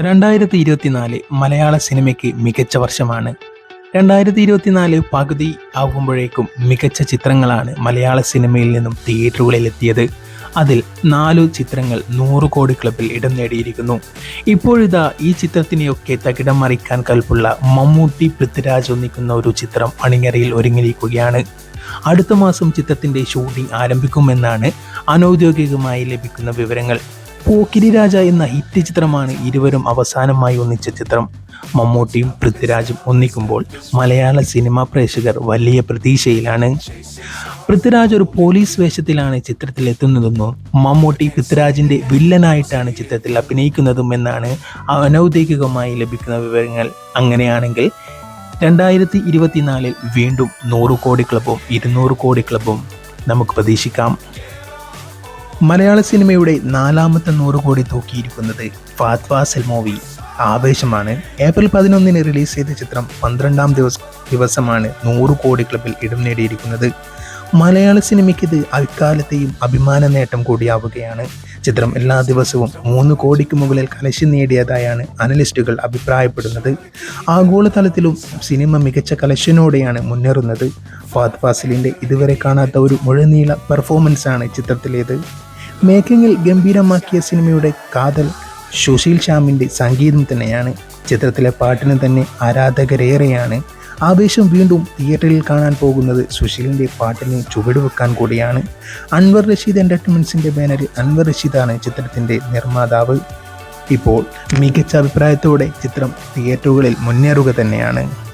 രണ്ടായിരത്തി ഇരുപത്തിനാല് മലയാള സിനിമയ്ക്ക് മികച്ച വർഷമാണ്. രണ്ടായിരത്തി ഇരുപത്തിനാല് പകുതി ആകുമ്പോഴേക്കും മികച്ച ചിത്രങ്ങളാണ് മലയാള സിനിമയിൽ നിന്നും തിയേറ്ററുകളിൽ എത്തിയത് അതിൽ നാലു ചിത്രങ്ങൾ നൂറ് കോടി ക്ലബിൽ ഇടം നേടിയിരിക്കുന്നു. ഇപ്പോഴിതാ ഈ ചിത്രത്തിനെയൊക്കെ തകിടം മറിക്കാൻ കൽപ്പുള്ള മമ്മൂട്ടി പൃഥ്വിരാജ് ഒന്നിക്കുന്ന ഒരു ചിത്രം അണിങ്ങരയിൽ ഒരുങ്ങിയിരിക്കുകയാണ്. അടുത്ത മാസം ചിത്രത്തിന്റെ ഷൂട്ടിംഗ് ആരംഭിക്കുമെന്നാണ് അനൗദ്യോഗികമായി ലഭിക്കുന്ന വിവരങ്ങൾ. പോക്കിരി രാജ എന്ന ഹിറ്റ് ചിത്രമാണ് ഇരുവരും അവസാനമായി ഒന്നിച്ച ചിത്രം. മമ്മൂട്ടിയും പൃഥ്വിരാജും ഒന്നിക്കുമ്പോൾ മലയാള സിനിമാ പ്രേക്ഷകർ വലിയ പ്രതീക്ഷയിലാണ്. പൃഥ്വിരാജ് ഒരു പോലീസ് വേഷത്തിലാണ് ചിത്രത്തിൽ എത്തുന്നതെന്നും മമ്മൂട്ടി പൃഥ്വിരാജിന്റെ വില്ലനായിട്ടാണ് ചിത്രത്തിൽ അഭിനയിക്കുന്നതും എന്നാണ് അനൗദ്യോഗികമായി ലഭിക്കുന്ന വിവരങ്ങൾ. അങ്ങനെയാണെങ്കിൽ രണ്ടായിരത്തി ഇരുപത്തിനാലിൽ വീണ്ടും നൂറ് കോടി ക്ലബും ഇരുന്നൂറ് കോടി ക്ലബും നമുക്ക് പ്രതീക്ഷിക്കാം. മലയാള സിനിമയുടെ നാലാമത്തെ നൂറ് കോടി തൂക്കിയിരിക്കുന്നത് ഫാത് ഫാസൽ മൂവി ആവേശമാണ്. ഏപ്രിൽ പതിനൊന്നിന് റിലീസ് ചെയ്ത ചിത്രം പന്ത്രണ്ടാം ദിവസം ദിവസമാണ് നൂറ് കോടി ക്ലബിൽ ഇടം നേടിയിരിക്കുന്നത്. മലയാള സിനിമയ്ക്ക് ഇത് അക്കാലത്തെയും അഭിമാന നേട്ടം കൂടിയാവുകയാണ്. ചിത്രം എല്ലാ ദിവസവും മൂന്ന് കോടിക്ക് മുകളിൽ കലശി നേടിയതായാണ് അനലിസ്റ്റുകൾ അഭിപ്രായപ്പെടുന്നത്. ആഗോളതലത്തിലും സിനിമ മികച്ച കലശനോടെയാണ് മുന്നേറുന്നത്. ഫാദ് ഫാസിലിന്റെ ഇതുവരെ കാണാത്ത ഒരു മുഴുനീള പെർഫോമൻസാണ് ചിത്രത്തിലേത്. മേക്കിങ്ങിൽ ഗംഭീരമാക്കിയ സിനിമയുടെ കാതൽ സുശീൽ ശ്യാമിന്റെ സംഗീതം തന്നെയാണ്. ചിത്രത്തിലെ പാട്ടിന് തന്നെ ആരാധകരേറെയാണ്. ആവേശം വീണ്ടും തിയേറ്ററിൽ കാണാൻ പോകുന്നത് സുശീലിന്റെ പാട്ടിന് ചുവടുവെക്കാൻ കൂടിയാണ്. അൻവർ റഷീദ് എന്റർടൈൻമെന്റ്സിന്റെ ബാനറിൽ അൻവർ റഷീദാണ് ചിത്രത്തിന്റെ നിർമ്മാതാവ്. ഇപ്പോൾ മികച്ച അഭിപ്രായത്തോടെ ചിത്രം തിയേറ്ററുകളിൽ മുന്നേറുക തന്നെയാണ്.